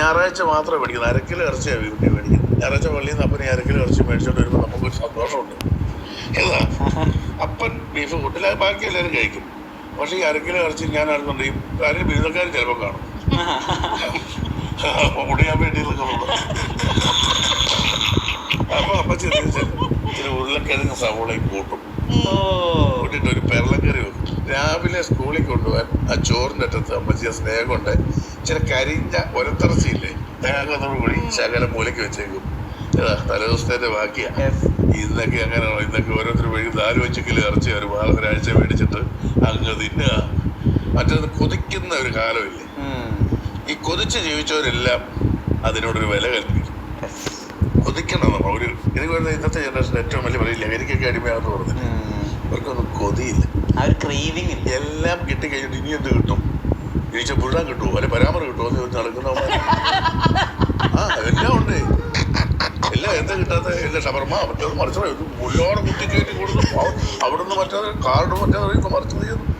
ഞായറാഴ്ച മാത്രമേ മേടിക്കുന്നത് അരക്കിലോ ഇറച്ചിയാണ് വീട്ടിൽ മേടിക്കുന്നത്. ഞായറാഴ്ച പള്ളിയിൽ നിന്ന് അപ്പനെ അരക്കിലോ ഇറച്ചി മേടിച്ചോണ്ട് വരുമ്പോൾ നമുക്കൊരു സന്തോഷമുണ്ട്. ഏതാ അപ്പൻ ബീഫ് കൂട്ടില്ല ബാക്കി എല്ലാവരും കഴിക്കും. പക്ഷേ ഈ അരക്കിലോ ഇറച്ചി ഞാൻ അറിഞ്ഞുണ്ട് ഈ കാര്യം ബിരുദക്കാർ ചിലപ്പോൾ കാണും. അപ്പൊ മുടിയാൻ വേണ്ടി നിൽക്കുന്നുണ്ട് അപ്പൊ അപ്പച്ചിരി ഉരുളക്കിഴങ്ങ് സവോളയും കൂട്ടും. കൂട്ടിട്ട് ഒരു പെരളക്കറി രാവിലെ സ്കൂളിൽ കൊണ്ടുപോകാൻ ആ ചോറിന്റെ അറ്റത്ത് അമ്മച്ചിയ സ്നേഹം കൊണ്ട് ചില കരിഞ്ഞ ഒരത്തിറച്ചിയില്ലേ? തേങ്ങത്തോടു കൂടി ശകലം മൂലയ്ക്ക് വെച്ചേക്കും. ഏതാ തലേദിവസത്തെ ബാക്കിയാ ഇന്നൊക്കെ അങ്ങനെയാണോ? ഇന്നൊക്കെ ഓരോരുത്തർ വഴി നാല് വെച്ചെങ്കിലും കിലോ ഇറച്ചി ഒരു ഒരാഴ്ച മേടിച്ചിട്ട് അങ്ങ് തിന്നുക. മറ്റേത് കൊതിക്കുന്ന ഒരു കാലമില്ലേ? ഈ കൊതിച്ച് ജീവിച്ചവരെല്ലാം അതിനോടൊരു വില കൽപ്പിക്കും. കൊതിക്കണം നമ്മൾ ഒരു എനിക്ക് പറയുന്നത് ഇന്നത്തെ ജനറേഷൻ ഏറ്റവും വലിയ പറയില്ല എനിക്കൊക്കെ അടിമയാണെന്ന് പറഞ്ഞു അവർക്കൊന്നും കൊതിയില്ല. ആ ഒരു ക്രീവിങ് എല്ലാം കിട്ടി കഴിഞ്ഞിട്ട് ഇനി എന്ത് കിട്ടും? ഇനിച്ച പുഴ കിട്ടുമോ അല്ലെ പരാമറ കിട്ടുമോ എന്ന് നടക്കുന്നവന്മാർ ആ എല്ലാം ഉണ്ട്. എല്ലാം എന്താ കിട്ടാത്ത എല്ലാം ഷവർമ? മറ്റേത് മറിച്ചു മുല്ലോടെ കുത്തി കയറ്റി കൊടുക്കും അവിടുന്ന് മറ്റേ കാർഡ് മറ്റേ മറിച്ചത് കൊതിയില്ല